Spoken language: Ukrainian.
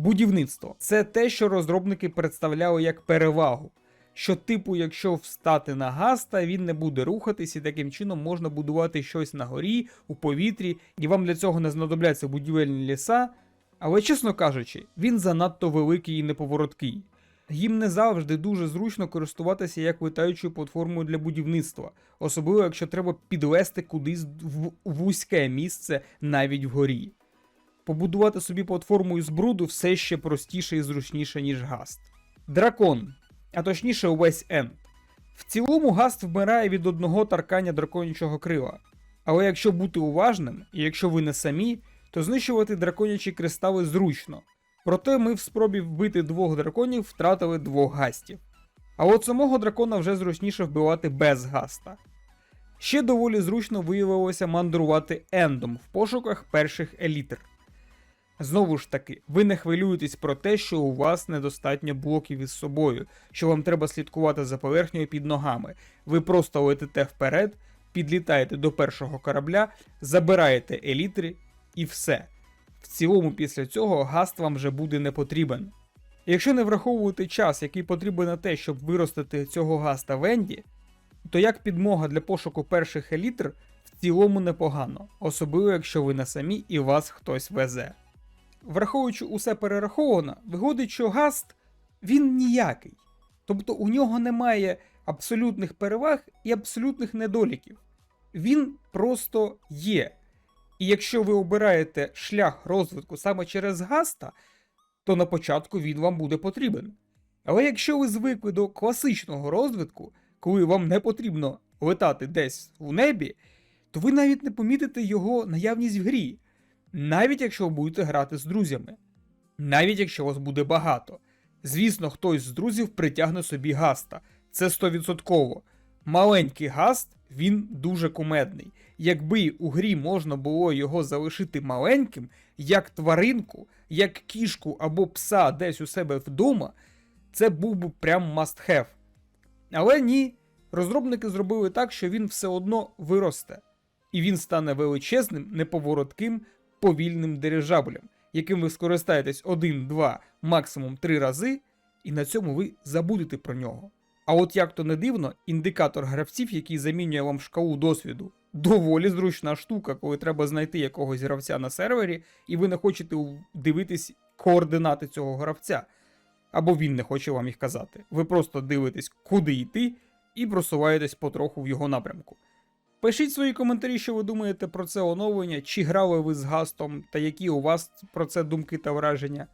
Будівництво це те, що розробники представляли як перевагу. Що, типу, якщо встати на гаста, він не буде рухатись, і таким чином можна будувати щось на горі, у повітрі, і вам для цього не знадобляться будівельні ліса. Але, чесно кажучи, він занадто великий і неповороткий. Їм не завжди дуже зручно користуватися як летаючою платформою для будівництва, особливо якщо треба підвести кудись в вузьке місце навіть вгорі. Побудувати собі платформу із бруду все ще простіше і зручніше, ніж гаст. Дракон, а точніше увесь енд. В цілому гаст вмирає від одного таркання драконячого крила. Але якщо бути уважним, і якщо ви не самі, то знищувати драконячі кристали зручно. Проте ми в спробі вбити двох драконів втратили двох гастів. А от самого дракона вже зручніше вбивати без гаста. Ще доволі зручно виявилося мандрувати ендом в пошуках перших елітр. Знову ж таки, ви не хвилюєтесь про те, що у вас недостатньо блоків із собою, що вам треба слідкувати за поверхнею під ногами. Ви просто летите вперед, підлітаєте до першого корабля, забираєте елітри і все. В цілому після цього гаст вам вже буде не потрібен. Якщо не враховувати час, який потрібен на те, щоб виростити цього гаста в Енді, то як підмога для пошуку перших елітр в цілому непогано, особливо якщо ви не самі і вас хтось везе. Враховуючи усе перераховано, виходить, що гаст він ніякий. Тобто у нього немає абсолютних переваг і абсолютних недоліків. Він просто є. І якщо ви обираєте шлях розвитку саме через гаста, то на початку він вам буде потрібен. Але якщо ви звикли до класичного розвитку, коли вам не потрібно летати десь у небі, то ви навіть не помітите його наявність в грі, навіть якщо ви будете грати з друзями, навіть якщо вас буде багато. Звісно, хтось з друзів притягне собі гаста, це 100%. Маленький гаст він дуже кумедний. Якби у грі можна було його залишити маленьким, як тваринку, як кішку або пса десь у себе вдома, це був би прям must have. Але ні, розробники зробили так, що він все одно виросте, і він стане величезним, неповоротким, повільним дирижаблем, яким ви скористаєтесь один, два, максимум три рази, і на цьому ви забудете про нього. А от як то не дивно, індикатор гравців, який замінює вам шкалу досвіду, доволі зручна штука, коли треба знайти якогось гравця на сервері, і ви не хочете дивитись координати цього гравця. Або він не хоче вам їх казати. Ви просто дивитесь, куди йти, і просуваєтесь потроху в його напрямку. Пишіть свої коментарі, що ви думаєте про це оновлення, чи грали ви з гастом, та які у вас про це думки та враження.